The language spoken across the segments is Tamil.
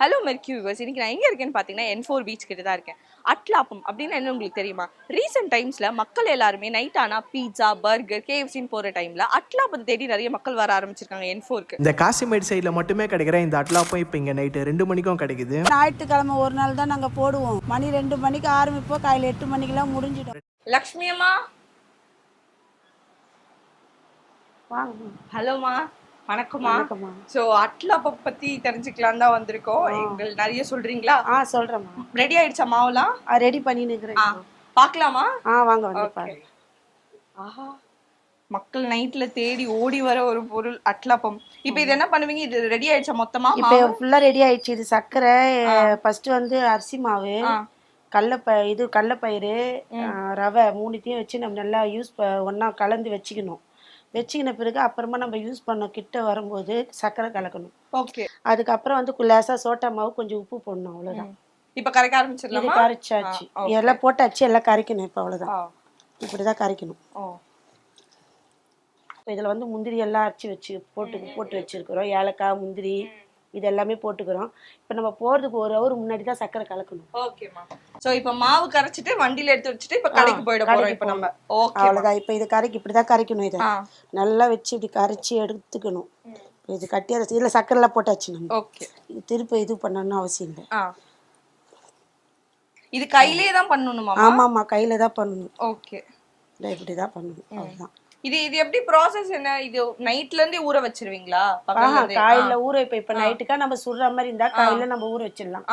ஹலோ மெர்க்யூ விவர்ஸ் இன்னைக்கு நான் எங்க இருக்கேன்னு பார்த்தீங்கன்னா என் ஃபோர் பீச் கிட்ட தான் இருக்கேன். அட்லாப்பம் அப்படின்னு என்ன உங்களுக்கு தெரியுமா? ரீசெண்ட் டைம்ஸ்ல மக்கள் எல்லாருமே நைட் ஆனா பீட்சா பர்கர் கேஎஃப்சின்னு போற டைம்ல அட்லாப்பத்தை தேடி நிறைய மக்கள் வர ஆரம்பிச்சிருக்காங்க என் ஃபோருக்கு இந்த காசிமேடு சைடில் மட்டுமே கிடைக்கிற இந்த அட்லாப்பம் இப்போ இங்கே நைட்டு ரெண்டு மணிக்கும் கிடைக்குது. ஞாயிற்றுக்கிழமை ஒரு நாள் தான் நாங்கள் போடுவோம். மணி ரெண்டு மணிக்கு ஆரம்பிப்போம் காலையில் எட்டு மணிக்கெல்லாம் முடிஞ்சிடும். லக்ஷ்மி அம்மா வாங்க ஹலோமா வணக்கம்மா. வணக்கம்மா. ஸோ அட்லாப்பம் பத்தி தெரிஞ்சுக்கலாம் தான் வந்திருக்கோம். எங்கள் நிறைய சொல்றீங்களா? ஆ சொல்கிறேம்மா ரெடி ஆயிடுச்சா மாவுலாம்? ரெடி பண்ணின்னு இருக்கிறேன் ஆ பார்க்கலாமா? ஆ வாங்க வந்து. பாருங்க. ஆஹா மக்கள் நைட்ல தேடி ஓடி வர ஒரு பொருள் அட்லாப்பம் இப்போ இது என்ன பண்ணுவீங்க? இது ரெடி ஆயிடுச்சா மொத்தமா இப்போ மாவு? ஃபுல்லாக ரெடி ஆயிடுச்சு. இது சர்க்கரை ஃபர்ஸ்ட் வந்து அரிசி மாவு. கடலப்ப இது கடலப்பயிறு ரவை மூணுத்தையும் வச்சு நம்ம நல்லா யூஸ் ஒன்றா கலந்து வச்சுக்கணும். வச்சுக்கின பிறகு அப்புறமா நம்ம யூஸ் பண்ண கிட்ட வரும்போது சர்க்கரை கலக்கணும். ஓகே அதுக்கப்புறம் வந்து லேசாக சோட்டா மாவு கொஞ்சம் உப்பு போடணும் அவ்வளோதான் இப்போ கரைக்க ஆரம்பிச்சிடலாமா? கரைச்சாச்சு. எல்லாம் போட்டாச்சு எல்லாம் கரைக்கணும் இப்போ அவ்வளோதான் ஆ, இப்படி தான் கரைக்கணும் இப்போ இதில் வந்து முந்திரி எல்லாம் அரைச்சி வச்சு போட்டு போட்டு வச்சுருக்குறோம். ஏலக்காய் முந்திரி இது எல்லாமே போட்டுக்கிறோம். இப்போ நம்ம போகிறதுக்கு ஒரு ஹவர் முன்னாடி தான் சர்க்கரை கலக்கணும். ஓகேமா சோ இப்போ மாவு கரைச்சிட்டு வண்டியில எடுத்து வச்சுட்டு இப்போ கடைக்கு போயிட போறோம் இப்போ நம்ம. ஓகே அவ்வளோதான் இப்போ இது கரைக்கு இப்படி தான் கரைக்கணும் இதை. நல்லா வச்சு இப்படி கரைச்சி எடுத்துக்கணும். இது கட்டி அதை இதில் சர்க்கரைலாம் போட்டாச்சு நம்ம. ஓகே இது திருப்பி இது பண்ணணும்னு அவசியம் இல்லை. இது கையிலேயே தான் பண்ணணுமா ஆமாம் கையில் தான் பண்ணணும். ஓகே இல்லை இப்படி தான் பண்ணணும் அவ்வளோதான் இது இது எப்படி ப்ராசஸ் என்ன? இது நைட்ல இருந்தே ஊற வச்சிருவீங்களா? இருந்தே? காயில ஊற இப்போ இப்போ நைட்டுக்கா நம்ம சுடுற மாதிரி இருந்தால் காயில நம்ம ஊற வச்சிடலாம்.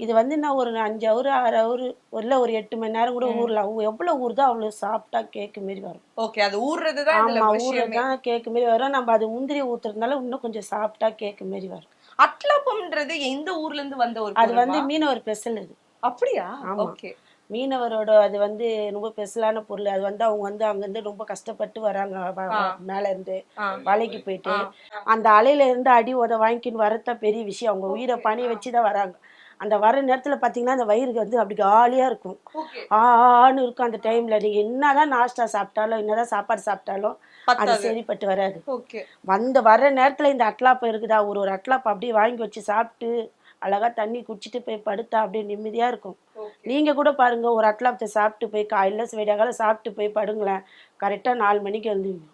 இது வந்து நான் ஒரு அஞ்சு ஹவர் ஆறு ஹவர் இல்லை ஒரு எட்டு மணி நேரம் கூட ஊறலாம். எவ்வளவு ஊறுதோ அவ்வளோ சாப்பிட்டா கேக்கு மாரி வரும். ஓகே அது ஊறுறது தான் இதுல ஆமா விஷயமே. ஊறுதான் கேக்கு மாரி வரும். நம்ம அது முந்திரி ஊத்துறதுனால இன்னும் கொஞ்சம் சாப்பிட்டா கேக்கு மாரி வரும். அட்லாப்பம்ன்றது எந்த ஊர்ல இருந்து வந்த ஒரு அது? வந்து மீனவர் ஸ்பெஷல் இது அப்படியா. ஓகே. மீனவரோட அது வந்து ரொம்ப ஸ்பெஷலான பொருள். அது வந்து அவங்க வந்து அங்கேருந்து ரொம்ப கஷ்டப்பட்டு வராங்க. மேல இருந்து. வலைக்கு போயிட்டு. அந்த அலையில இருந்து அடி உத வாங்கிக்கின்னு வரதான் பெரிய விஷயம். அவங்க உயிரை பணி வச்சு தான் வராங்க. அந்த வர நேரத்துல பாத்தீங்கன்னா அந்த வயிறுக்கு வந்து அப்படி காலியா இருக்கும். ஆன்னு இருக்கும் அந்த டைம்ல நீங்க என்னதான் நாஸ்டா சாப்பிட்டாலும் என்னதான் சாப்பாடு சாப்பிட்டாலும் அது. சரிப்பட்டு வராது. வந்த வர்ற நேரத்துல இந்த அட்லாப்பம் இருக்குதா? ஒரு ஒரு அட்லாப்பம் அப்படியே வாங்கி வச்சு சாப்பிட்டு அழகா தண்ணி குடிச்சிட்டு போய் படுத்தா அப்படியே நிம்மதியா இருக்கும். ஓகே நீங்க கூட பாருங்க ஒரு அட்லாப்பத்தை சாப்பிட்டு போய் காலையில விடியகாலம் சாப்பிட்டு போய் படுங்களேன். கரெக்டா நாலு மணிக்கு எழுந்துங்க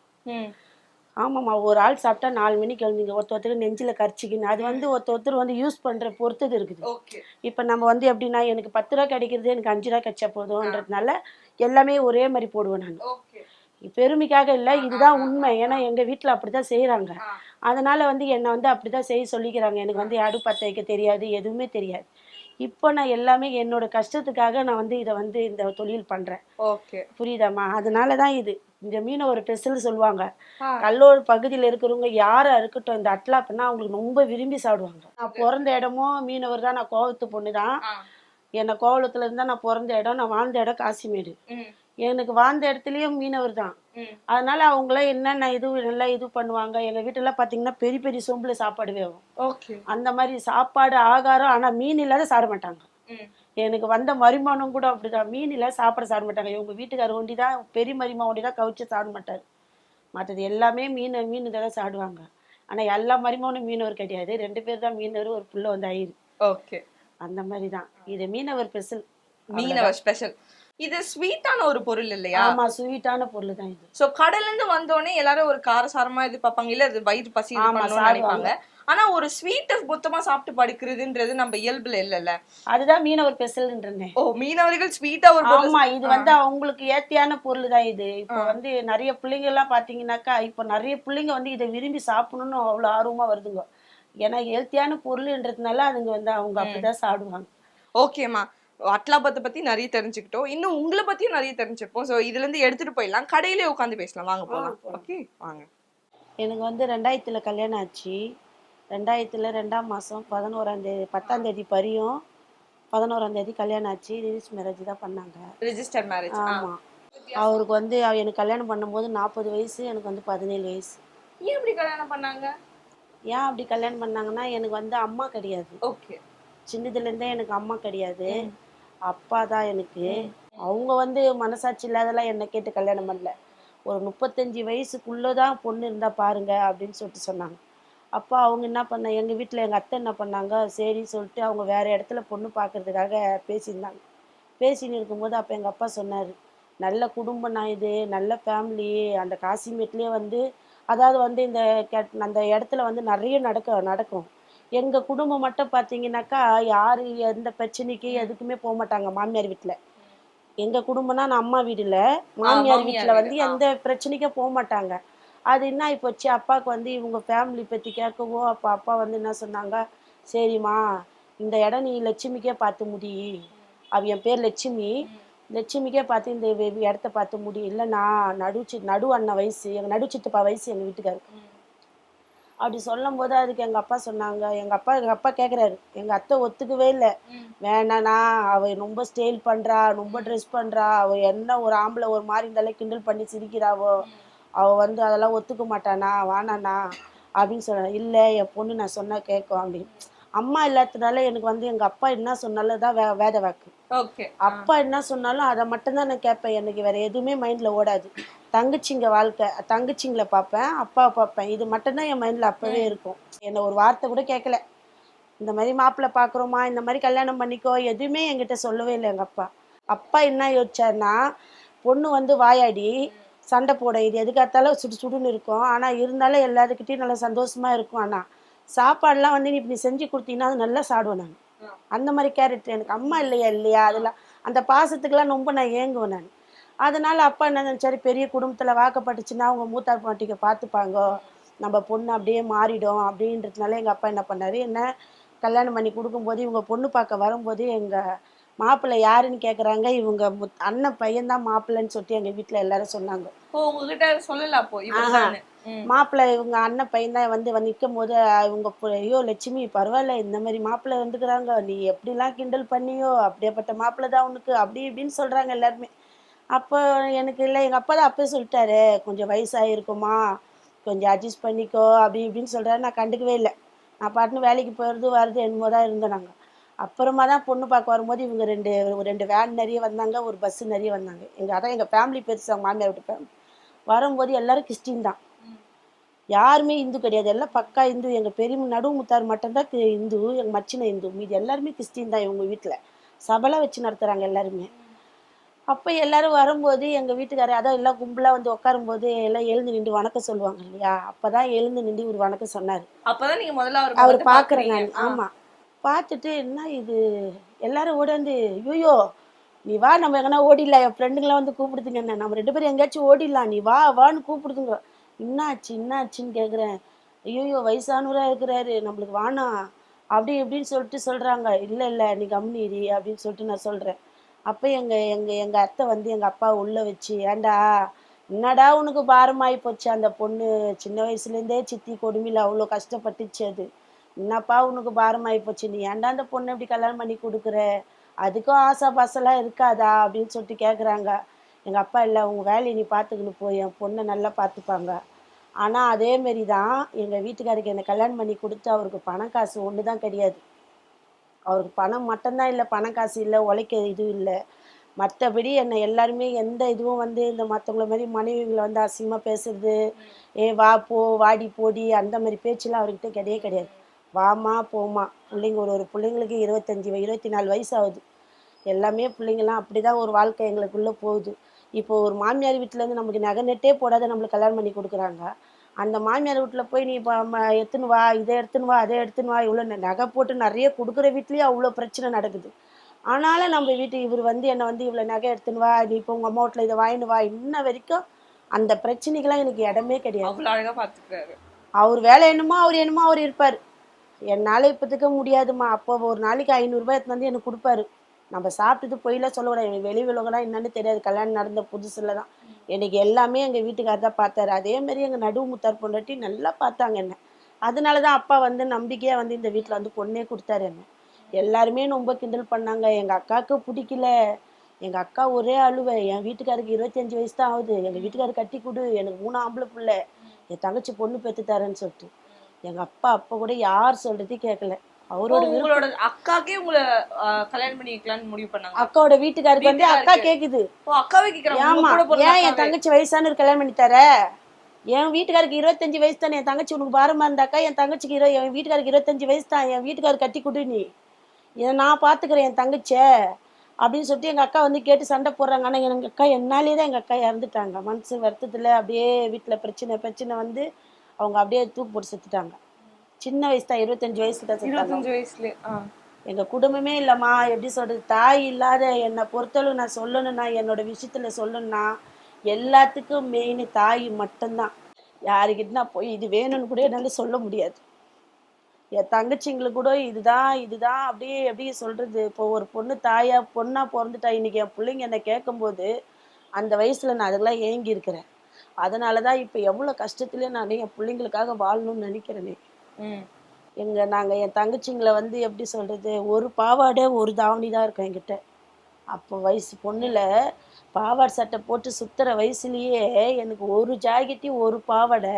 ஆமாம்மா ஒரு ஆள் சாப்பிட்டா நாலு மணிக்கு எழுந்துங்க. ஒருத்த ஒருத்தருக்கு நெஞ்சில கரிச்சிக்கின்னு. அது வந்து ஒருத்த ஒருத்தர் வந்து யூஸ் பண்ற பொறுத்தது இருக்குது. இப்போ நம்ம வந்து எப்படின்னா எனக்கு பத்து ரூபா கிடைக்கிறது எனக்கு அஞ்சு ரூபா கிடைச்சா போதும்ன்றதுனால எல்லாமே ஒரே மாதிரி போடுவேன் நான் பெருமைக்காக இல்லை இதுதான் உண்மை. ஏன்னா எங்க வீட்டில் அப்படிதான் செய்றாங்க. ஆ. அதனால வந்து என்னை வந்து அப்படிதான் செய்ய சொல்லிக்கிறாங்க. எனக்கு வந்து அடு பற்ற வைக்க தெரியாது எதுவுமே தெரியாது. இப்போ நான் எல்லாமே என்னோட கஷ்டத்துக்காக நான் வந்து இதை வந்து இந்த தொழில் பண்றேன். ஓகே. புரியுதாம்மா? அதனால தான் இது. இந்த மீனை ஒரு பெசல் சொல்லுவாங்க. கல்லூர் பகுதியில் இருக்கிறவங்க யாரா இருக்கட்டும் இந்த அட்லாப்புனா அவங்களுக்கு ரொம்ப விரும்பி சாப்பிடுவாங்க. நான் பிறந்த இடமும் மீனவர் தான் நான் கோவத்து பொண்ணு தான் என்னை கோவலத்துல இருந்தா நான் பிறந்த இடம் நான் வாழ்ந்த இடம் காசிமேடு. எனக்கு வாழ்ந்த இடத்துலயும் மீனவர் தான். அதனால அவங்களாம் என்னென்ன இது நல்லா இது பண்ணுவாங்க எங்க வீட்டுலாம் பாத்தீங்கன்னா பெரிய பெரிய சொம்புல சாப்பாடு வேகும் அந்த மாதிரி சாப்பாடு ஆகாரம் ஆனா மீன் இல்லாத சாப்பிட மாட்டாங்க. எனக்கு வந்த மரிமானம் கூட அப்படிதான். மீன் இல்லாத சாப்பிட சாப்பிட மாட்டாங்க. இவங்க வீட்டுக்காரர் ஒண்டி தான் பெரிய மரிமா ஒண்டி தான் கவிச்சு சாப்பிட மாட்டாரு. மற்றது எல்லாமே மீன் மீன் தான் சாப்பிடுவாங்க. ஆனா எல்லா மரிமானும் மீனவர் கிடையாது. ரெண்டு பேர் தான் மீனவர் ஒரு புள்ள வந்து ஐயர் ஓகே. அந்த மாதிரி தான் இது மீனவர் ஸ்பெஷல். மீனவர் ஸ்பெஷல். இது ஸ்வீட்டான ஒரு பொருள் இல்லையா? ஆமா ஸ்வீட்டான பொருள் தான் இது. சோ கடல்ல இருந்து வந்தோடனே எல்லாரும் ஒரு காரசாரமா இது பார்ப்பாங்க. இல்ல அது வயிறு பசி இது ஆமா, பண்ணணும்னு நினைப்பாங்க. ஆனா ஒரு ஸ்வீட் மொத்தமா சாப்பிட்டு படுக்கிறதுன்றது நம்ம இயல்புல இல்லல்ல. அதுதான் மீனவர் ஸ்பெஷல்ன்றேன் ஓ மீனவர்கள் ஸ்வீட்டா ஒரு பொருள் ஆமா இது வந்து அவங்களுக்கு ஏத்தியான பொருள் தான் இது. இப்போ வந்து நிறைய பிள்ளைங்க எல்லாம் பாத்தீங்கன்னாக்கா இப்போ நிறைய பிள்ளைங்க வந்து இதை விரும்பி சாப்பிடணும்னு அவ்வளவு ஆர்வமா வருதுங்க. ஏன்னா ஹெல்த்தியான பொருள்ன்றதுனால அதுங்க வந்து அவங்க அப்படிதான் சாப்பிடுவாங்க. ஓகேம்மா. அட்லாபத்தை பத்தி நிறைய தெரிஞ்சுக்கிட்டோம். இன்னும் உங்களை பத்தியும் நிறைய தெரிஞ்சுப்போம் சோ இதுல இருந்து எடுத்துட்டு போயிடலாம். கடையிலே உட்காந்து பேசலாம். வாங்க போலாம். ஓகே வாங்க. எனக்கு வந்து ரெண்டாயிரத்துல கல்யாணம் ஆச்சு. ரெண்டாயிரத்துல ரெண்டாம் மாசம் பதினோராம் தேதி பத்தாம் தேதி பரியும் பதினோராம் தேதி கல்யாணம் ஆச்சு. ரிஜிஸ்ட் மேரேஜ் தான் பண்ணாங்க. ரெஜிஸ்டர் மேரேஜ் ஆமா. அவருக்கு வந்து எனக்கு கல்யாணம் பண்ணும்போது நாற்பது வயசு எனக்கு வந்து பதினேழு வயசு. ஏன் இப்படி கல்யாணம் பண்ணாங்க? ஏன் அப்படி கல்யாணம் பண்ணாங்கன்னா எனக்கு வந்து அம்மா கிடையாது. ஓகே சின்னதுலேருந்தே எனக்கு அம்மா கிடையாது. அப்பா தான் எனக்கு அவங்க வந்து மனசாட்சி இல்லாதெல்லாம் என்னை கேட்டு கல்யாணம் பண்ணல. ஒரு முப்பத்தஞ்சு வயசுக்குள்ளே தான் பொண்ணு இருந்தா பாருங்க அப்படின்னு சொல்லிட்டு சொன்னாங்க. அப்போ அவங்க என்ன பண்ண எங்கள் வீட்டில் எங்கள் அத்தை என்ன பண்ணாங்க சரி சொல்லிட்டு அவங்க வேறு இடத்துல பொண்ணு பார்க்கறதுக்காக பேசியிருந்தாங்க. பேசின்னு இருக்கும்போது அப்போ எங்கள் அப்பா சொன்னார் நல்ல குடும்பம் நான் இது நல்ல ஃபேமிலி அந்த காசிமேட்லேயே வந்து அதாவது வந்து இந்த கெட்- அந்த இடத்துல வந்து நிறைய நடக்க நடக்கும். எங்கள் குடும்பம் மட்டும் பார்த்தீங்கன்னாக்கா யார் எந்த பிரச்சனைக்கு எதுக்குமே போக மாட்டாங்க மாமியார் வீட்டில் எங்கள் குடும்பம்னா நான் அம்மா வீடுல. மாமியார் வீட்டில் வந்து. எந்த பிரச்சனைக்கும் போக மாட்டாங்க. அது என்ன ஆயிப்போச்சு? அப்பாவுக்கு வந்து இவங்க ஃபேமிலி பற்றி கேட்கவோ அப்போ அப்பா வந்து என்ன சொன்னாங்க? சரிம்மா இந்த இடம் நீ லட்சுமிக்கே பார்த்து முடி. அவ என் பேர் லட்சுமி. லட்சுமிக்கே பார்த்து இந்த இடத்த பார்த்து முடி. இல்லை நான் நடு சி நடு அண்ணன் வயசு எங்கள் நடு சித்தப்பா வயசு எங்கள் வீட்டுக்காருக்கு அப்படி சொல்லும் போது அதுக்கு எங்கள் அப்பா சொன்னாங்க. எங்கள் அப்பா எங்கள் அப்பா கேட்குறாரு எங்கள் அத்தை ஒத்துக்கவே இல்லை. வேணாண்ணா அவ ரொம்ப ஸ்டைல் பண்ணுறா ரொம்ப ட்ரெஸ் பண்ணுறா அவ என்ன ஒரு ஆம்பளை ஒரு மாதிரி இருந்தாலே கிண்டல் பண்ணி சிரிக்கிறாவோ அவ வந்து அதெல்லாம் ஒத்துக்க மாட்டானா? வானாண்ணா அப்படின்னு சொன்னா இல்லை என் பொண்ணு நான் சொன்னா கேட்கும் அப்படின்னு. அம்மா இல்லாததுனால எனக்கு வந்து எங்கள் அப்பா என்ன சொன்னாலும் தான் வே வேத வாக்கு. ஓகே. அப்பா என்ன சொன்னாலும் அதை மட்டும்தான் நான் கேட்பேன். எனக்கு வேற எதுவுமே மைண்ட்ல ஓடாது. தங்கச்சிங்க வாழ்க்கை தங்கச்சிங்களை பார்ப்பேன் அப்பாவை பார்ப்பேன். இது மட்டும்தான் என் மைண்ட்ல அப்பவே இருக்கும். என்ன ஒரு வார்த்தை கூட கேட்கல. இந்த மாதிரி மாப்பிள்ளை பார்க்குறோமா? இந்த மாதிரி கல்யாணம் பண்ணிக்கோ? எதுவுமே என்கிட்ட சொல்லவே இல்லை எங்கள் அப்பா. அப்பா என்ன யோசிச்சாருன்னா பொண்ணு வந்து வாயாடி சண்டை போட இது எதுக்காத்தாலும் சுடு சுடுன்னு இருக்கும். ஆனால் இருந்தாலும் எல்லாருக்கிட்டையும் நல்லா சந்தோஷமா இருக்கும். ஆனால் சாப்பாடுலாம் வந்து நீ இப்படி செஞ்சு கொடுத்தீங்கன்னா அது நல்லா சாப்பிடுவேன் நான் அந்த மாதிரி கேரக்டர் எனக்கு அம்மா இல்லையா இல்லையா? அதெல்லாம் அந்த பாசத்துக்கெல்லாம் ரொம்ப நான் ஏங்குவேன் நான். அதனால அப்பா என்ன நினைச்சாரு? பெரிய குடும்பத்தில் வாக்கப்பட்டுச்சுன்னா அவங்க மூத்தார் பாட்டிக்கு பார்த்துப்பாங்க நம்ம பொண்ணு அப்படியே மாறிடும் அப்படின்றதுனால எங்கள் அப்பா என்ன பண்ணாரு? என்ன கல்யாணம் பண்ணி கொடுக்கும்போது இவங்க பொண்ணு பார்க்க வரும்போது எங்கள் மாப்பிள்ளை யாருன்னு கேட்குறாங்க இவங்க அண்ணன் பையன்தான் மாப்பிள்ளைன்னு சொல்லிட்டு எங்கள் வீட்டில் எல்லாரும் சொன்னாங்க. ஓ உங்ககிட்ட சொல்லல அப்போ. மாப்பிள்ளை இவங்க அண்ணன் பையன் தான் வந்து வந்து நிற்கும் போது இவங்க ஐயோ லட்சுமி பரவாயில்ல இந்த மாதிரி மாப்பிள்ளை வந்துக்கிறாங்க. நீ எப்படிலாம் கிண்டல் பண்ணியோ அப்படியேப்பட்ட மாப்பிள்ளை தான் உனக்கு அப்படி இப்படின்னு சொல்கிறாங்க எல்லாருமே. அப்போ எனக்கு இல்லை எங்கள் அப்பா தான் அப்பவே சொல்லிட்டாரு கொஞ்சம் வயசாகிருக்குமா கொஞ்சம் அட்ஜஸ்ட் பண்ணிக்கோ அப்படி இப்படின்னு சொல்கிறாரு நான் கண்டுக்கவே இல்லை. நான் பாட்டுன்னு வேலைக்கு போகிறது வருது என்னமோ தான் இருந்தோம் நாங்கள் அப்புறமா தான் பொண்ணு பார்க்க வரும்போது இவங்க ரெண்டு ஒரு ரெண்டு வேன் நிறைய வந்தாங்க ஒரு பஸ் நிறைய வந்தாங்க. எங்கள் அதான் எங்கள் ஃபேமிலி பெருசு மாமியார் வீட்டு ஃபேமிலி வரும்போது எல்லாரும் கிறிஸ்டின் தான். யாருமே இந்து கிடையாது. எல்லாம் பக்கா இந்து. எங்கள் பெரிய நடுமுத்தார் மட்டும்தான் கி- இந்து. எங்கள் மச்சின இந்து. மீதி எல்லாருமே கிறிஸ்டின் தான் இவங்க வீட்டில் சபலை வச்சு நடத்துகிறாங்க எல்லாருமே. அப்போ எல்லாரும் வரும்போது எங்கள் வீட்டுக்காரர் அதான் எல்லாம் கும்பலாக வந்து உட்காரும்போது எல்லாம் எழுந்து நின்று வணக்கம் சொல்லுவாங்க இல்லையா? அப்போ தான் எழுந்து நின்று ஒரு வணக்கம் சொன்னார். அப்பதான் நீங்க முதல்ல அவர் வந்து பார்க்குறேன். நான். ஆமாம் பார்த்துட்டு என்ன இது? எல்லாரும் ஓடாந்து ஐயோ நீ வா. நம்ம எங்கன்னா ஓடிடலாம். என் ஃப்ரெண்டுங்களாம் வந்து கூப்பிடுதுங்க என்ன நம்ம ரெண்டு பேரும் எங்கேயாச்சும் ஓடிடலாம். நீ வா வான்னு கூப்பிடுதுங்க. என்னாச்சு என்னாச்சுன்னு கேட்குறேன் ஐயோ வயசானவராக இருக்கிறாரு நம்மளுக்கு வாணாம் அப்படி இப்படின்னு சொல்லிட்டு சொல்கிறாங்க இல்லை இல்லை நீ கம்னிரி அப்படின்னு சொல்லிட்டு நான் சொல்கிறேன் அப்போ எங்கள் எங்கள் எங்கள் அத்தை வந்து எங்கள் அப்பா உள்ளே வச்சு ஏன்டா என்னடா உனக்கு பாரமாகி போச்சு? அந்த பொண்ணு சின்ன வயசுலேருந்தே சித்தி கொடுமையில் அவ்வளோ கஷ்டப்பட்டுச்சு அது. என்னப்பா உனக்கு பாரமாகி போச்சு? நீ ஏன்டா அந்த பொண்ணை இப்படி கல்யாணம் பண்ணி கொடுக்குற? அதுக்கும் ஆசை பாசெல்லாம் இருக்காதா? அப்படின்னு சொல்லிட்டு கேட்குறாங்க எங்கள் அப்பா இல்லை உங்கள் வேலையை நீ பார்த்துக்கின்னு போய் என் பொண்ணை நல்லா பார்த்துப்பாங்க ஆனால் அதேமாரி தான் எங்கள் வீட்டுக்காருக்கு என்னை கல்யாணம் பண்ணி கொடுத்து அவருக்கு பணம் காசு ஒன்று தான் கிடையாது. அவருக்கு பணம் மட்டும்தான் இல்லை பணம் காசு இல்லை உழைக்க இதுவும் இல்லை. மற்றபடி என்னை எல்லாருமே எந்த இதுவும் வந்து இந்த மற்றவங்கள மாதிரி மனைவிங்களை வந்து அசிங்கமாக பேசுறது ஏ வா போ வாடி போடி அந்த மாதிரி பேச்செலாம் அவர்கிட்ட கிடையவே கிடையாது. வாமா போமா பிள்ளைங்க ஒரு ஒரு பிள்ளைங்களுக்கு இருபத்தஞ்சி இருபத்தி நாலு வயசு ஆகுது. எல்லாமே பிள்ளைங்கலாம் அப்படி தான் ஒரு வாழ்க்கை எங்களுக்குள்ளே போகுது. இப்போ ஒரு மாமியார் வீட்டிலேருந்து நமக்கு நகை நெட்டே போடாத நம்மளுக்கு கல்யாணம் பண்ணி கொடுக்குறாங்க. அந்த மாமியார் வீட்டில் போய் நீ இப்போ எடுத்துன்னு வா இதை எடுத்துன்னு வா அதை எடுத்துன்னு வா இவ்வளோ நகை போட்டு நிறைய கொடுக்குற வீட்லேயும் அவ்வளோ பிரச்சனை நடக்குது. ஆனாலும் நம்ம வீட்டு இவர் வந்து என்னை வந்து இவ்வளோ நகை எடுத்துன்னு வா நீ இப்போ உங்கள் அம்மா வீட்டில் இதை வாங்கின்னு வா இன்ன வரைக்கும் அந்த பிரச்சனைக்கெல்லாம் எனக்கு இடமே கிடையாது. அவர் வேலை என்னமோ அவர் என்னமோ அவர் இருப்பார். என்னால் இப்போதுக்க முடியாதும்மா. அப்போ ஒரு நாளைக்கு ஐநூறுரூபா எடுத்துன்னு வந்து எனக்கு கொடுப்பாரு. நம்ம சாப்பிட்டுட்டு போயிலாம் சொல்லக்கூடாது எனக்கு வெளி உலகம்னா என்னன்னு தெரியாது. கல்யாணம் நடந்த புதுசில் தான் எனக்கு எல்லாமே எங்கள் வீட்டுக்காரர் தான் பார்த்தாரு. அதே மாதிரி எங்கள் நடுவு முத்தார் பொண்டாட்டி நல்லா பார்த்தாங்க என்ன. அதனால தான் அப்பா வந்து நம்பிக்கையாக வந்து இந்த வீட்டில் வந்து பொண்ணே கொடுத்தாரு என்ன. எல்லாருமே ரொம்ப கிண்டல் பண்ணாங்க. எங்கள் அக்காவுக்கு பிடிக்கல. எங்கள் அக்கா ஒரே அழுவை. என் வீட்டுக்காருக்கு இருபத்தஞ்சி வயசு தான் ஆகுது. எங்கள் வீட்டுக்காரர் கட்டி கொடு. எனக்கு மூணு ஆம்பளை பிள்ளை. என் தங்கச்சி பொண்ணு பெற்று தரேன்னு சொல்லிட்டு. எங்கள் அப்பா அப்போ கூட யார் சொல்றதையும் கேட்கல. அவரோட உங்களோட அக்காக்கே உங்களை கல்யாணம் பண்ணி வைக்கலாம்னு முடிவு பண்ணாங்க. அக்காவோட வீட்டுக்காருக்கு வந்து அக்கா. கேக்குது. ஓ அக்காவே கேக்குறாங்க. ஏன் என். தங்கச்சி வயசானவர் கல்யாணம் பண்ணி தர என் வீட்டுக்காருக்கு இருபத்தஞ்சு வயசு தானே. என் தங்கச்சி உனக்கு பாரமா இருந்தாக்கா என் தங்கச்சிக்கு இரு என் வீட்டுக்காருக்கு இருபத்தஞ்சு வயசு தான். என் வீட்டுக்காரர் கட்டி கொடு நீ. இதை நான் பார்த்துக்கிறேன் என் தங்கச்சியை. அப்படின்னு சொல்லிட்டு எங்கள் அக்கா வந்து கேட்டு சண்டை போடுறாங்க. ஆனால் எங்கள் அக்கா என்னாலே தான் எங்கள் அக்கா இறந்துட்டாங்க. மனசு வருத்தத்தில் அப்படியே வீட்டில் பிரச்சனை பிரச்சனை வந்து அவங்க அப்படியே தூக்கு போட்டு செத்துட்டாங்க. சின்ன வயசு தான் இருபத்தஞ்சு வயசு தான் இருபத்தஞ்சு வயசுல எங்க குடும்பமே இல்லைம்மா எப்படி சொல்றது தாய் இல்லாத என்னை பொறுத்தளவு நான் சொல்லணும்னா என்னோட விஷயத்துல சொல்லணும்னா எல்லாத்துக்கும் மெயின் தாய் மட்டும்தான். யாருக்கிட்ட நான் போய் இது வேணும்னு கூட என்னால சொல்ல முடியாது. என் தங்கச்சிங்களுக்கு கூட இதுதான் இதுதான் அப்படியே எப்படி சொல்றது. இப்போ ஒரு பொண்ணு தாயா பொண்ணா பிறந்துட்டா இன்னைக்கு என் பிள்ளைங்க என்னை கேட்கும்போது அந்த வயசுல நான் அதெல்லாம் ஏங்கி இருக்கிறேன் அதனால தான் இப்போ எவ்வளோ கஷ்டத்துலேயே நான் என் பிள்ளைங்களுக்காக வாழணும்னு நினைக்கிறேனே. ம். நாங்கள் என் தங்கச்சிங்களை வந்து எப்படி சொல்கிறது ஒரு பாவாடை ஒரு தாவணி தான் இருக்கும் என்கிட்ட. அப்போ வயசு பொண்ணுல பாவாடை சட்டை போட்டு சுத்துற வயசுலேயே எனக்கு ஒரு ஜாக்கெட்டையும் ஒரு பாவாடை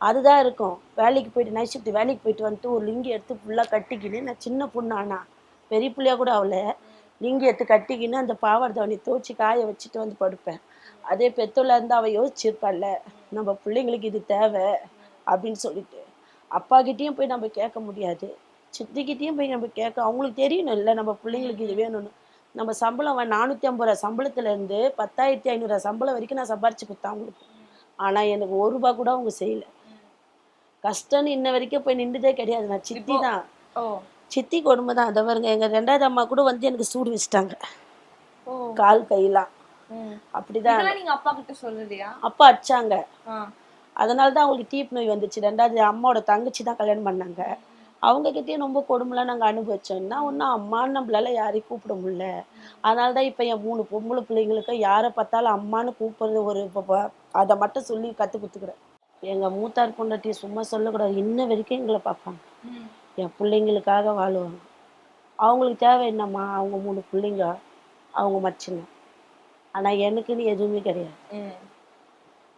அதுதான் இருக்கும். வேலைக்கு போயிட்டு நைட் ஷிஃப்ட் வேலைக்கு போயிட்டு வந்துட்டு ஒரு லிங்கி எடுத்து ஃபுல்லாக கட்டிக்கின்னு நான் சின்ன பொண்ணு ஆனா பெரிய பிள்ளையாக கூட அவளை லிங்கி எடுத்து கட்டிக்கின்னு அந்த பாவாடை தவணி துவச்சி காய வச்சுட்டு வந்து படுப்பேன். அதே பெத்தோல இருந்து அவள் யோசிச்சிருப்பாள்ல நம்ம பிள்ளைங்களுக்கு இது தேவை அப்படின்னு சொல்லிட்டு. அப்பா கிட்டேயும் போய் நம்ம கேட்க முடியாது. சித்திக்கிட்டேயும் போய் நம்ம கேட்க அவங்களுக்கு தெரியணும் இல்லை நம்ம பிள்ளைங்களுக்கு இது வேணும்னு. நம்ம சம்பளம் நானூற்றி ஐம்பது ரூபா சம்பளத்துல இருந்து பத்தாயிரத்தி ஐநூறுரூவா சம்பளம் வரைக்கும் நான் சம்பாரிச்சு கொடுத்தேன் அவங்களுக்கு. ஆனால் எனக்கு ஒரு ரூபா கூட அவங்க செய்யல. கஷ்டம்னு இன்ன வரைக்கும் போய் நின்றுதே கிடையாது. நான் சித்தி தான். சித்தி கொடுமை தான். அதை பாருங்க எங்க ரெண்டாவது அம்மா கூட வந்து எனக்கு சூடு வச்சுட்டாங்க. கால் கையெல்லாம். அப்படிதான். அப்பா கிட்ட சொல்லலையா? அப்பா அடிச்சாங்க. அதனால தான் அவங்களுக்கு டீப் நோய் வந்துச்சு. ரெண்டாவது அம்மாவோட தங்கச்சி தான் கல்யாணம் பண்ணாங்க. அவங்க கிட்டயும் ரொம்ப கொடுமைலாம் நாங்கள் அனுபவிச்சோம் என்ன ஒன்றும் அம்மான்னு நம்மளால யாரையும் கூப்பிட முடியல. அதனால தான் இப்போ என் மூணு பொம்பளை பிள்ளைங்களுக்கு யாரை பார்த்தாலும் அம்மான்னு கூப்பிடுறது ஒரு இப்போ அதை மட்டும் சொல்லி கற்றுக் கொடுத்துக்கிறேன். எங்கள் மூத்தார் பொண்டாட்டி சும்மா சொல்லக்கூடாது. இன்ன வரைக்கும் எங்களை பார்ப்பாங்க. என் பிள்ளைங்களுக்காக வாழுவாங்க. அவங்களுக்கு தேவை என்னம்மா? அவங்க மூணு பிள்ளைங்க அவங்க மச்சின ஆனால் எனக்குன்னு எதுவுமே கிடையாது.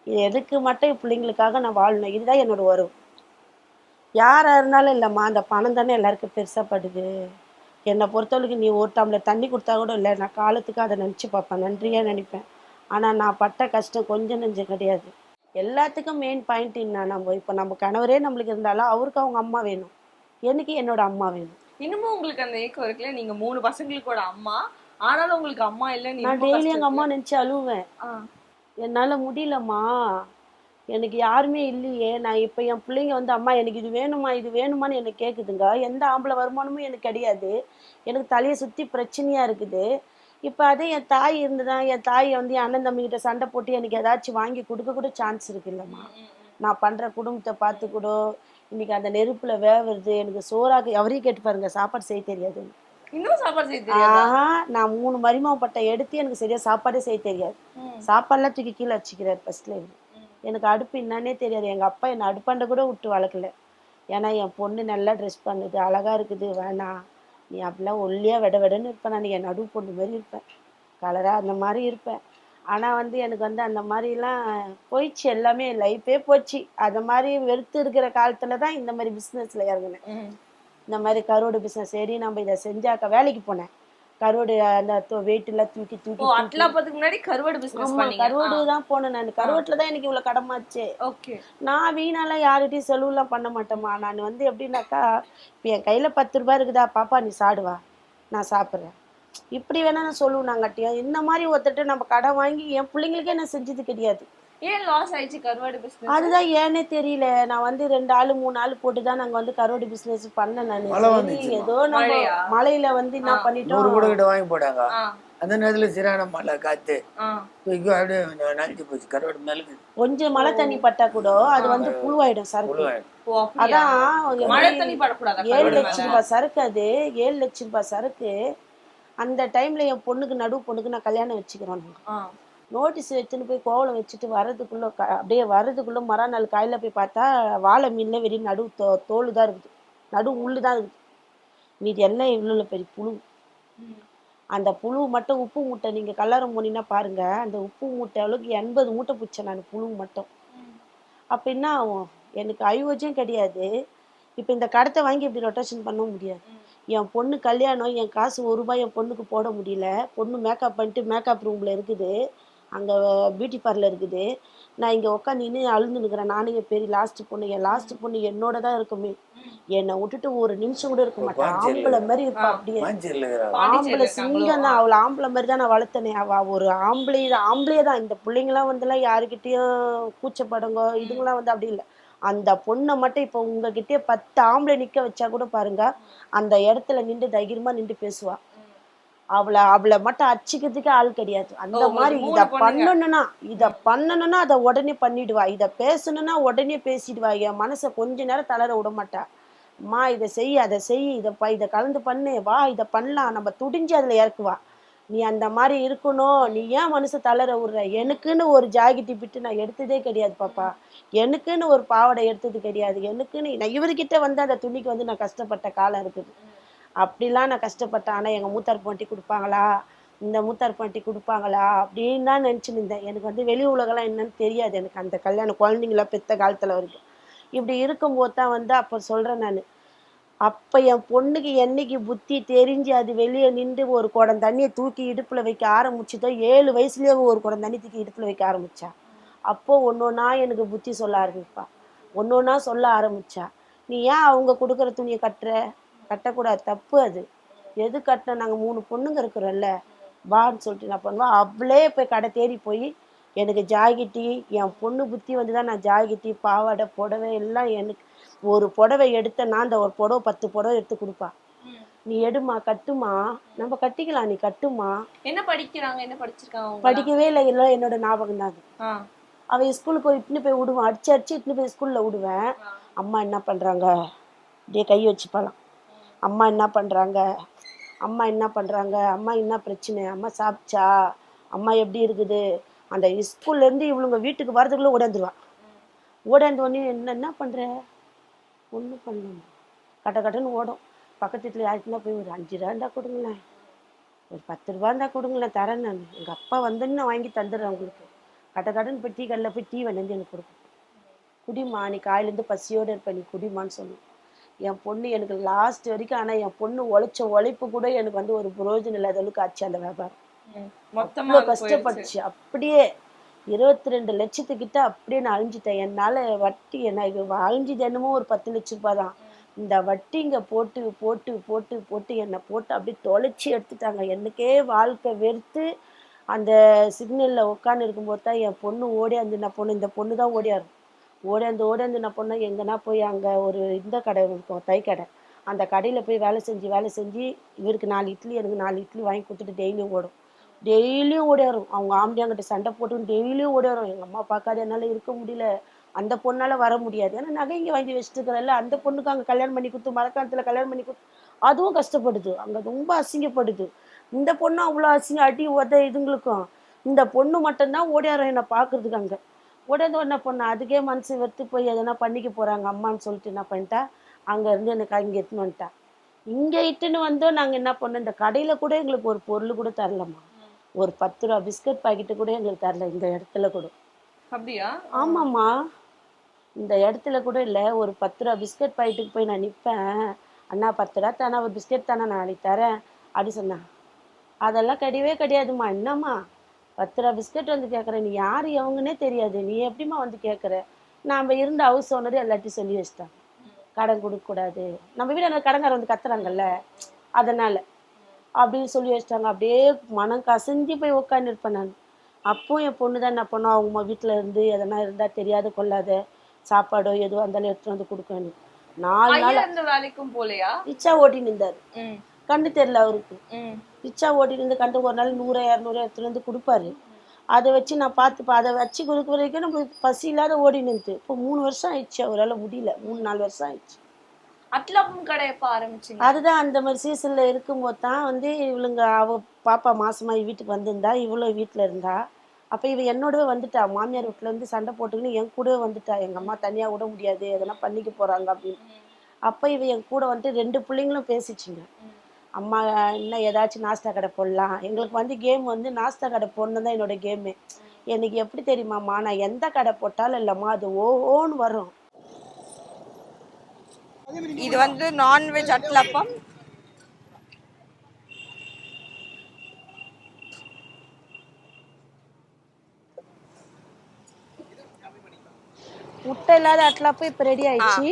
எதுக்கு மட்டும் பிள்ளைங்களுக்காக நான் வாழணும்? இதுதான் என்னோட உறவு யாராக இருந்தாலும் இல்லைம்மா அந்த பணம் தானே எல்லாருக்கும் பெருசாக படுது. என்னை பொறுத்தவரைக்கும் நீ ஒரு டம்ளர் தண்ணி கொடுத்தா கூட இல்லை நான் காலத்துக்கு அதை நினச்சி பார்ப்பேன். நன்றியாக நினைப்பேன். ஆனால் நான் பட்ட கஷ்டம் கொஞ்சம் நெஞ்சம் கிடையாது. எல்லாத்துக்கும் மெயின் பாயிண்ட் என்ன? நம்ம இப்போ நம்ம கணவரே நம்மளுக்கு இருந்தாலும் அவருக்கு அவங்க அம்மா வேணும். எனக்கு என்னோட அம்மா வேணும். இன்னமும் உங்களுக்கு அந்த ஏக்கம் இருக்குல்ல? நீங்க மூணு பசங்களுக்கோட அம்மா. ஆனாலும் உங்களுக்கு அம்மா இல்ல நான் டெய்லி எங்கள் அம்மா நினச்சி அழுவேன். என்னால் முடியலம்மா. எனக்கு யாருமே இல்லையே. நான் இப்போ என் பிள்ளைங்க வந்து அம்மா எனக்கு இது வேணுமா? இது வேணுமான்னு எனக்கு கேட்குதுங்க எந்த ஆம்பளை வருமானமும் எனக்கு கிடையாது. எனக்கு தலையை சுற்றி பிரச்சனையாக இருக்குது. இப்போ அதே என் தாய் இருந்துதான். என் தாயை வந்து என் அண்ணன் தம்பிக்கிட்ட சண்டை போட்டு எனக்கு ஏதாச்சும் வாங்கி கொடுக்க கூட சான்ஸ் இருக்குல்லம்மா. நான் பண்ணுற குடும்பத்தை பார்த்து கூட இன்னைக்கு அந்த நெருப்பில் வேவுறது எனக்கு சோறாக்கு அவரையும் கேட்டு பாருங்க சாப்பாடு செய்ய தெரியாது இன்னும் சாப்பாடு செய்ய தெரியாதா? நான் மூணு மரிமாவை பட்டை எடுத்து எனக்கு சரியா சாப்பாடே செய்ய தெரியாது. சாப்பாடுலாம் தூக்கி கீழே வச்சுக்கிறார் ஃபர்ஸ்ட்ல எனக்கு அடுப்பு என்னன்னே தெரியாது. எங்க அப்பா என்னை அடுப்பாண்ட கூட விட்டு வளர்க்கல. ஏன்னா என் பொண்ணு நல்லா ட்ரெஸ் பண்ணுது அழகா இருக்குது. வேணாம் நீ அப்படிலாம் ஒல்லியா விட விடன்னு இருப்பேன் நான். என் நடுவு பொண்ணு மாதிரி இருப்பேன். கலரா அந்த மாதிரி இருப்பேன். ஆனா வந்து எனக்கு வந்து அந்த மாதிரிலாம் போயிடுச்சு. எல்லாமே லைஃபே போச்சு. அந்த மாதிரி வெறுத்து இருக்கிற காலத்துல தான் இந்த மாதிரி பிஸ்னஸ்ல இறங்கினேன். இந்த மாதிரி கருவாடு பிஸ்னஸ் சரி நம்ம இதை செஞ்சாக்க வேலைக்கு போனேன். கருவாடு அந்த வெயிட் எல்லாம் தூக்கி தூக்கி முன்னாடி கருவாடு பிசினஸ் பண்ணீங்க. கருவாடு தான் போனேன் நான். கருவாட்டுல தான் எனக்கு இவ்வளவு கடமாச்சு. ஓகே. நான் வீணாலாம் யார்கிட்டயும் செலவுலாம் பண்ண மாட்டேம்மா. நான் வந்து எப்படின்னாக்கா இப்போ என் கையில பத்து ரூபாய் இருக்குதா பாப்பா நீ சாடுவா நான் சாப்பிட்றேன். இப்படி வேணா நான் சொல்லுவேன் நாங்கட்டியும் இந்த மாதிரி ஒருத்தர்ட்ட நம்ம கடன் வாங்கி என் பிள்ளைங்களுக்கே நான் செஞ்சது கிடையாது. ஏன் லாஸ் ஆயிடுச்சு கருவாடு பிசினஸ் அதுதான் ஏன்னே தெரியல. நான் வந்து ரெண்டு ஆளு மூணு ஆள் போட்டு தான் நாங்க வந்து கருவாடு பிசினஸ் பண்ணேன் நான். ஏதோ நம்ம மழையா? மழையில வந்து என்ன பண்ணிட்டோம்? கூட கிட்ட வாங்கி போட்டாங்க. அந்த நேரத்துல சிறான மழை காத்து. அப்படியே நனைஞ்சு போச்சு. கருவாடு மேலுக்கு கொஞ்சம் மழை தண்ணி பட்டா கூட அது வந்து புழுவாயிடும் சரக்கு அதான் மழை தண்ணி படக்கூடாதா ஏழு லட்சம்? ரூபாய் சரக்கு அது. ஏழு லட்சம் ரூபாய் சரக்கு அந்த டைம்ல என் பொண்ணுக்கு நடுவு பொண்ணுக்கு நான் கல்யாணம் ஆ. நோட்டீஸ் எடுத்துன்னு போய் கோவலம் வச்சுட்டு வர்றதுக்குள்ளே க- அப்படியே வரதுக்குள்ள மறுநாள் காயில போய் பார்த்தா வாழை மீனில் வெறும் நடுவு தோ தோல் தான் இருக்குது. நடு முள்ளு தான் இருக்குது. மீதி எல்லாம் இவ்வளோ பெரிய புழு. அந்த புழு மட்டும் உப்பு மூட்டை நீங்க கல்லாரம் போனீங்கன்னா பாருங்க அந்த உப்பு மூட்டை அளவுக்கு எண்பது மூட்டை பிடிச்சேன் நான் புழு மட்டும். அப்ப ஆகும்? எனக்கு அயோஜியம் கிடையாது. இப்போ இந்த கடத்தை வாங்கி இப்படி ரொட்டேஷன் பண்ண முடியாது. என் பொண்ணு கல்யாணம் என் காசு ஒரு ரூபாய் என் பொண்ணுக்கு போட முடியல. பொண்ணு மேக்கப் பண்ணிட்டு மேக்கப் ரூமில் இருக்குது. அங்கே பியூட்டி பார்லர் இருக்குது. நான் இங்கே உட்காந்து இன்னும் அழுந்து நிற்கிறேன் நானும் என் பெரிய லாஸ்ட் பொண்ணு. என் லாஸ்ட் பொண்ணு என்னோட தான் இருக்குமே. என்னை விட்டுட்டு ஒரு நிமிஷம் கூட இருக்க மாட்டேன் ஆம்பளை மாதிரி இருப்பா அப்படியே. ஆம்பளை சிங்கம் தான். அவளை ஆம்பளை மாதிரி தான் நான் வளர்த்தனே. அவ ஒரு ஆம்பளை ஆம்பளையே தான் இந்த பிள்ளைங்களாம் வந்துலாம் யாருக்கிட்டேயும் கூச்சப்படுங்க இதுங்களாம் வந்து அப்படி இல்லை. அந்த பொண்ணை மட்டும் இப்போ உங்ககிட்டயே பத்து ஆம்பளை நிக்க வச்சா கூட பாருங்க அந்த இடத்துல நின்று தைரியமா நின்று பேசுவா. அவளை அவளை மட்டும் அடிச்சுக்கிறதுக்கே ஆள் கிடையாது. அந்த மாதிரி இத. பண்ணணும்னா இத பண்ணணும்னா அதை உடனே பண்ணிடுவா. இத பேசணும்னா உடனே பேசிடுவா. என் மனசை கொஞ்ச நேரம் தளர விட மாட்டா. அம்மா இதை செய் அதை செய். இதை ப இதை கலந்து பண்ணு. வா இதை பண்ணலாம். நம்ம துடிஞ்சு அதில் இறக்குவா. நீ அந்த மாதிரி இருக்கணும். நீ ஏன் மனசை தளர விடுற? எனக்குன்னு ஒரு ஜாக்கெட்டு பிட்டு நான் எடுத்ததே கிடையாது பாப்பா. எனக்குன்னு ஒரு பாவாடை எடுத்தது கிடையாது. எனக்குன்னு நான் இவர்கிட்ட வந்து அந்த துணிக்கு வந்து நான் கஷ்டப்பட்ட காலம் இருக்குது. அப்படிலாம் நான் கஷ்டப்பட்டேன். ஆனால் எங்கள் மூத்தார் பாட்டி கொடுப்பாங்களா? இந்த மூத்தார் பாட்டி கொடுப்பாங்களா? அப்படின்னு தான் நினச்சின்னு இருந்தேன். எனக்கு வந்து வெளி உலகெல்லாம் என்னன்னு தெரியாது. எனக்கு அந்த கல்யாணம் குழந்தைங்களா பெத்த காலத்தில் வரைக்கும். இப்படி இருக்கும்போது தான் வந்து அப்போ சொல்கிறேன் நான். அப்போ என் பொண்ணுக்கு என்னைக்கு புத்தி தெரிஞ்சு அது வெளியே நின்று ஒரு குடம் தண்ணியை தூக்கி இடுப்பில் வைக்க ஆரம்பிச்சதோ ஏழு வயசுலேயே ஒரு குடம் தண்ணி தூக்கி இடுப்பில் வைக்க ஆரம்பித்தா அப்போது ஒன்று ஒன்றா எனக்கு புத்தி சொல்ல ஆரம்பிப்பா. ஒன்று ஒன்றா சொல்ல ஆரம்பித்தா நீ ஏன் அவங்க கொடுக்குற துணியை கட்டுற? கட்டக்கூடாது. தப்பு அது. எது கட்டின நாங்கள் மூணு பொண்ணுங்க இருக்கிறோம்ல வான்னு சொல்லிட்டு நான் பண்ணுவேன். அவளே போய் கடை தேடி போய் எனக்கு ஜாக்கெட்டி என் பொண்ணு புத்தி வந்து தான் நான் ஜாக்கெட்டி பாவாடை புடவை எல்லாம் எனக்கு ஒரு புடவை எடுத்தேன்னா அந்த ஒரு புடவை பத்து புடவை எடுத்து கொடுப்பா. நீ எடுமா கட்டுமா? நம்ம கட்டிக்கலாம். நீ கட்டுமா? என்ன படிக்கிறாங்க? என்ன படிச்சிருக்காங்க படிக்கவே இல்லை. இல்லை என்னோட ஞாபகம் தான் அது. ஆ. அவ ஸ்கூலுக்கு போய் இட்டுன்னு போய் விடுவேன். அடிச்சு அடிச்சு இட்டுன்னு போய் ஸ்கூல்ல விடுவேன். அம்மா என்ன பண்றாங்க? அப்படியே கை வச்சுப்பாலாம் அம்மா என்ன பண்ணுறாங்க அம்மா என்ன பண்ணுறாங்க அம்மா என்ன பிரச்சனை? அம்மா சாப்பிச்சா? அம்மா எப்படி இருக்குது? அந்த ஸ்கூல்லேருந்து இவளுங்க வீட்டுக்கு வரதுக்குள்ளே ஓடாந்துருவான் ஓடாந்தோடனே என்ன என்ன பண்ணுற ஒன்றும் பண்ணல. கட்ட கட்டன்னு ஓடும். பக்கத்து வீட்டில் யாருக்குன்னா போய் ஒரு அஞ்சு ரூபா இருந்தால் கொடுங்களேன். ஒரு பத்து ரூபா இருந்தால் கொடுங்களேன் தரேன் நான். எங்கள் அப்பா வந்துன்னு நான் வாங்கி தந்துடுறேன் உங்களுக்கு கட்ட கடன் போய் டீ கடையில் போய் டீ வந்து எனக்கு கொடுக்கும். குடிமா நீ காயிலேருந்து பசியோடு இருப்பேன் நீ குடிமான்னு சொல்லுவேன் என் பொண்ணு எனக்கு லாஸ்ட் வரைக்கும் ஆனால் என் பொண்ணு உழைச்ச உழைப்பு கூட எனக்கு வந்து ஒரு பிரயோஜனம் இல்லாத அளவுக்கு ஆச்சு அந்த வியாபாரம். ம். மொத்தமா அவ்வளோ அது போயிடுச்சு. கஷ்டப்பட்டுச்சு அப்படியே இருபத்தி ரெண்டு லட்சத்துக்கிட்ட அப்படியே நான் அழிஞ்சிட்டேன். என்னால் வட்டி எனக்கு அழிஞ்சது என்னமோ ஒரு பத்து லட்ச ரூபாய் தான். இந்த வட்டிங்க போட்டு போட்டு போட்டு போட்டு என்னை போட்டு அப்படியே தொலைச்சி எடுத்துட்டாங்க. எனக்கே வாழ்க்கை வெறுத்து அந்த சிக்னலில் உட்காந்து இருக்கும்போது தான் என் பொண்ணு ஓடியாந்து நான் பொண்ணு இந்த பொண்ணு தான் ஓடியாரு. ஓடாந்து ஓடாந்து நான் பொண்ணு எங்கன்னா போய் அங்கே ஒரு இந்த கடை இருக்கும் தை கடை. அந்த கடையில் போய் வேலை செஞ்சு வேலை செஞ்சு இவருக்கு நாலு இட்லி எனக்கு நாலு இட்லி வாங்கி கொடுத்துட்டு டெய்லியும் ஓடும். டெய்லியும் ஓடிடும் அவங்க ஆம்படியாங்கிட்ட சண்டை போட்டு டெய்லியும் ஓடிடும் எங்கள் அம்மா பார்க்காத என்னால் இருக்க முடியல. அந்த பொண்ணால் வர முடியாது. ஏன்னா நகை இங்கே வாங்கி வச்சுட்டுக்கிறல்ல அந்த பொண்ணுக்கு அங்கே கல்யாணம் பண்ணி கொடுத்து மழைக்காலத்தில் கல்யாணம் பண்ணி கொடுத்து அதுவும் கஷ்டப்படுது. அங்கே ரொம்ப அசிங்கப்படுது. இந்த பொண்ணும் அவ்வளோ அசிங்க அடி உத இதுங்களுக்கும். இந்த பொண்ணு மட்டும்தான் ஓடியாரம் என்னை பார்க்கறதுக்கு அங்கே. உடனே என்ன பொண்ணு? அதுக்கே மனசு வெறுத்து போய் எதனா பண்ணிக்க போகிறாங்க அம்மான்னு சொல்லிட்டு என்ன பண்ணிட்டா? அங்கேருந்து எனக்கு அங்கே எடுத்துன்னு வந்துட்டா. இங்கே இட்டுன்னு வந்தோம் நாங்கள் என்ன பண்ணோம்? இந்த கடையில் கூட எங்களுக்கு ஒரு பொருள் கூட தரலம்மா. ஒரு பத்து ரூபா பிஸ்கட் பாக்கெட்டு கூட எங்களுக்கு தரல இந்த இடத்துல கூட. அப்படியா? ஆமாம்மா. இந்த இடத்துல கூட இல்லை ஒரு பத்து ரூபா பிஸ்கட் பாக்கெட்டுக்கு போய் நான் நிற்பேன் அண்ணா பத்து ரூபா தானே? ஒரு பிஸ்கட் தானே? நான் நாளைக்கு தரேன். அப்படி சொன்னேன் அதெல்லாம் கிடையவே கிடையாதும்மா. என்னம்மா? பத்து ரூபா பிஸ்கட் வந்து கேட்குறேன் நீ யார்? எவங்கன்னே தெரியாது. நீ எப்படிம்மா வந்து கேட்குற நாம் இருந்த ஹவுஸ் ஓனர் எல்லாத்தையும் சொல்லி வச்சிட்டாங்க. கடன் கொடுக்கக்கூடாது நம்ம வீட்டில் கடன்காரர் வந்து கத்துறாங்கல்ல? அதனால். அப்படின்னு சொல்லி வச்சிட்டாங்க. அப்படியே மனம் கசஞ்சி போய் உட்காந்துருப்பேன் நான். அப்போ என் பொண்ணு தான் என்ன பண்ணும் அவங்க வீட்டில் இருந்து எதனா இருந்தால் தெரியாத கொள்ளாத. சாப்பாடோ எதுவோ இருந்தாலும் எடுத்துட்டு வந்து கொடுக்கணும் நாலு நாள் வேலைக்கும் போலையா? ரிச்சா ஓட்டி நின்றாரு ம். கண்ணு தெரியல அவருக்கு. ம். ரிச்சா ஓட்டி இருந்து கண்டு ஒரு நாள் நூறு இரநூறு எடுத்துட்டு வந்து கொடுப்பாரு. அதை வச்சு நான் பார்த்துப்பேன். அதை வச்சு கொடுக்க வரைக்கும் நம்ம பசி இல்லாத ஓடி நின்று இப்போ மூணு வருஷம் ஆயிடுச்சு. அவரால் முடியல. மூணு நாலு வருஷம் ஆயிடுச்சு. அட்லாப்பும் கடை எப்ப ஆரம்பிச்சீங்க? அதுதான் அந்த மாதிரி சீசனில் இருக்கும்போது தான் வந்து இவளுங்க அவ பாப்பா மாசமாயி வீட்டுக்கு வந்திருந்தா இவ்வளோ வீட்டில் இருந்தா. அப்போ இவ என்னோடவே வந்துட்டா. மாமியார் வீட்டுல இருந்து சண்டை போட்டுக்கின்னு என் கூடவே வந்துட்டா. எங்கள் அம்மா தனியாக விட முடியாது. எதனா பண்ணிக்க போகிறாங்க அப்படின்னு. அப்போ இவ என் கூட வந்துட்டு ரெண்டு பிள்ளைங்களும் பேசிச்சுங்க. அம்மா இன்னும் ஏதாச்சும் நாஸ்தா கடை போடலாம். எங்களுக்கு வந்து கேம் வந்து நாஸ்தா கடை போடணும் தான் என்னோட கேமு எனக்கு எப்படி தெரியுமாம்மா? நான் எந்த கடை போட்டாலும் இல்லைம்மா அது ஓஹோன்னு வரும். இது வந்து நான்வெஜ் அட்லப்பம் முட்டை இல்லாத அட்லாப்பும் இப்போ ரெடி ஆயிடுச்சு.